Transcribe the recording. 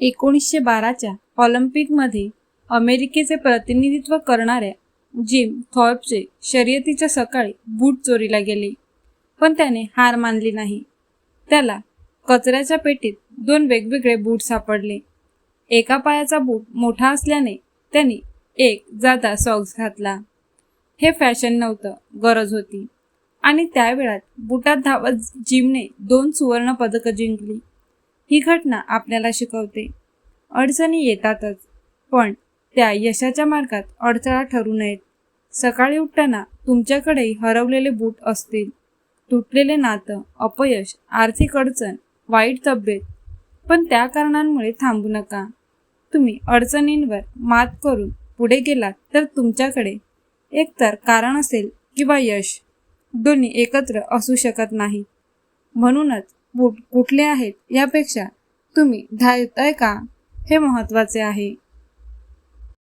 एकोणीसशे बाराच्या ऑलिम्पिकमध्ये अमेरिकेचे प्रतिनिधित्व करणाऱ्या जिम थॉर्पचे शर्यतीच्या सकाळी बूट चोरीला गेले. पण त्याने हार मानली नाही. त्याला कचऱ्याच्या पेटीत दोन वेगवेगळे बूट सापडले. एका पायाचा बूट मोठा असल्याने त्यांनी एक जादा सॉक्स घातला. हे फॅशन नव्हतं गरज होती. आणि त्यावेळात बुटात धावत जिमने दोन सुवर्ण पदकं जिंकली. ही घटना आपल्याला शिकवते. अडचणी येतातच पण त्या यशाच्या मार्गात अडथळा ठरू नयेत. सकाळी उठताना तुमच्याकडेही हरवलेले बूट असतील. तुटलेले नातं अपयश आर्थिक अडचण वाईट तब्येत पण त्या कारणांमुळे थांबू नका. तुम्ही अडचणींवर मात करून पुढे गेलात तर तुमच्याकडे एकतर कारण असेल किंवा यश. दोन्ही एकत्र असू शकत नाही. म्हणूनच बूट कुठले आहेत यापेक्षा तुम्ही धावताय का? हे महत्त्वाचे आहे.